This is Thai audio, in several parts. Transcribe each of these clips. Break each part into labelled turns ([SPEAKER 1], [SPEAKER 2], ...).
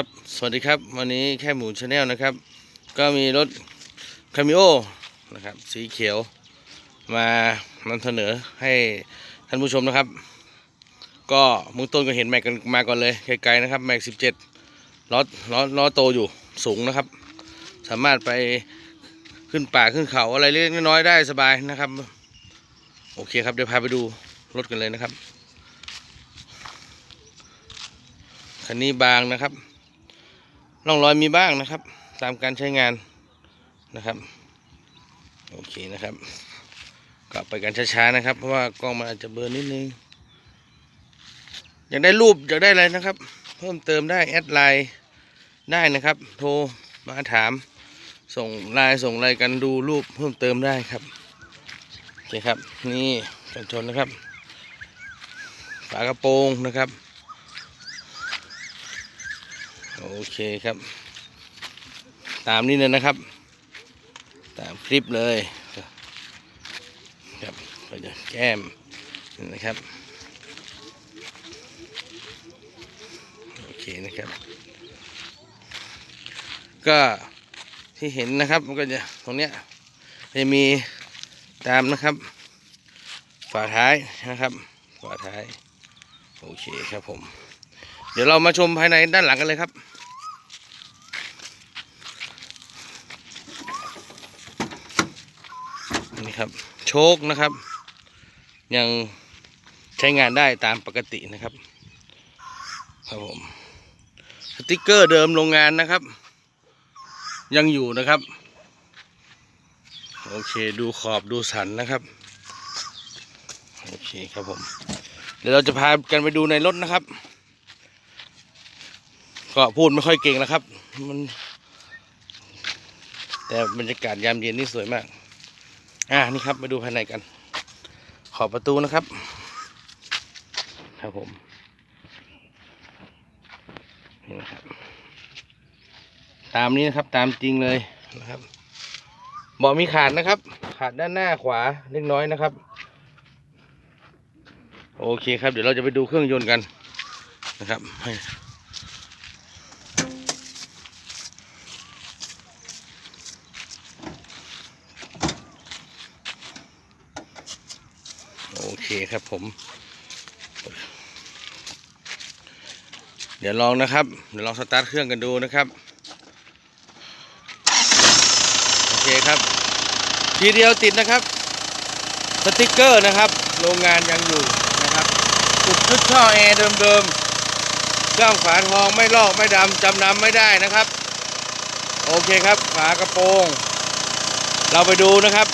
[SPEAKER 1] ครับสวัสดีครับ วันนี้แค่หมูชาแนลนะครับ ก็มีรถคามิโอนะครับสีเขียวมานำเสนอให้ท่านผู้ชมนะครับ ก็มืองต้นก็เห็นแม็กกันมาก่อนเลยไกลๆนะครับแม็กสิบเจ็ดล้อล้อล้อโตอยู่สูงนะครับ สามารถไปขึ้นป่าขึ้นเขาอะไรเล็กน้อยได้สบายนะครับ โอเคครับเดี๋ยวพาไปดูรถกันเลยนะครับคันนี้บางนะครับ ร่องรอยมีบ้างนะครับ ตามการใช้งานนะครับ โอเคนะครับกลับไปกันช้าๆนะครับ เพราะว่ากล้องมันอาจจะเบลอนิดนึงอยากได้รูปอยากได้อะไรนะครับ เพิ่มเติมได้แอดไลน์ได้นะครับ โทรมาถาม ส่งไลน์ส่งอะไรกันดูรูปเพิ่มเติมได้ครับโอเคครับ นี่กันชนนะครับ ฝากระโปรงนะครับ โอเคครับ ตามนี้เลยนะครับ ตามคลิปเลยครับก็จะแก้มนะครับโอเคนะครับ ก็ที่เห็นนะครับมันก็จะตรงเนี้ยจะมีตามนะครับฝาท้ายนะครับฝาท้ายโอเคครับผม เดี๋ยวเรามาชมภายในด้านหลังกันเลยครับ นี่ครับ โชคนะครับ ยังใช้งานได้ตามปกตินะครับ ครับผมสติกเกอร์เดิมโรงงานนะครับ ยังอยู่นะครับ โอเคดูขอบดูสันนะครับ โอเคครับผม เดี๋ยวเราจะพากันไปดูในรถนะครับ ก็พูดไม่ค่อยเก่งนะครับ มัน แต่บรรยากาศยามเย็นนี่สวยมาก อ่านี่ครับมาดูภายในกัน ขอบประตูนะครับ ครับผม นี่นะครับ ตามนี้นะครับตามจริงเลยนะครับเบาะมีขาดนะครับ ขาดด้านหน้าขวาเล็กน้อยนะครับ โอเคครับ เดี๋ยวเราจะไปดูเครื่องยนต์กันนะครับให้โอ เคครับผม เดี๋ยวลองนะครับ เดี๋ยวลองสตาร์ทเครื่องกันดูนะครับ โอเคครับ ทีเดียวติดนะครับ สติกเกอร์นะครับ โรงงานยังอยู่นะครับจุดชุดท่อแอร์เดิมๆ เครื่องฝาทองไม่ลอกไม่ดำจำนำไม่ได้นะครับ โอเคครับ ฝากระโปรง เราไปดูนะครับ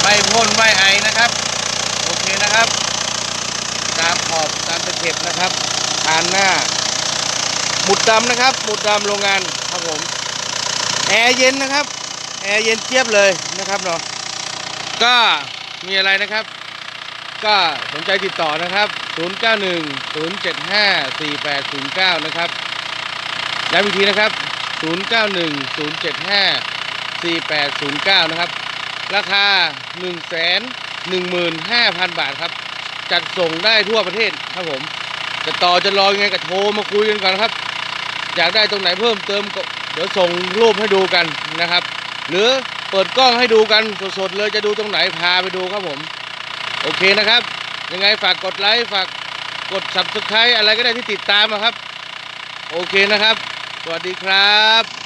[SPEAKER 1] ไม่พ่นไม่ไอนะครับ โอเคนะครับ ตามขอบตามตะเข็บนะครับทานหน้าหมุดดำนะครับหมุดดำโรงงานครับผมแอร์เย็นนะครับแอร์เย็นเจี๊ยบเลยนะครับเนาะก็มีอะไรนะครับ ก็สนใจติดต่อนะครับ 091 075 4809 นะครับย้ำอีกทีนะครับ 091 075 4809 นะครับ ราคา 1 1 5 0 0 0 บาทครับ จัดส่งได้ทั่วประเทศครับผม จะต่อจะรอยังไงก็โทรมาคุยกันก่อนครับ อยากได้ตรงไหนเพิ่มเติมก็เดี๋ยวส่งรูปให้ดูกันนะครับ หรือเปิดกล้องให้ดูกันสดๆเลยจะดูตรงไหนพาไปดูครับผม โอเคนะครับ ยังไงฝากกดไลค์ฝากกด subscribe อะไรก็ได้ที่ติดตามอะครับ โอเคนะครับ สวัสดีครับ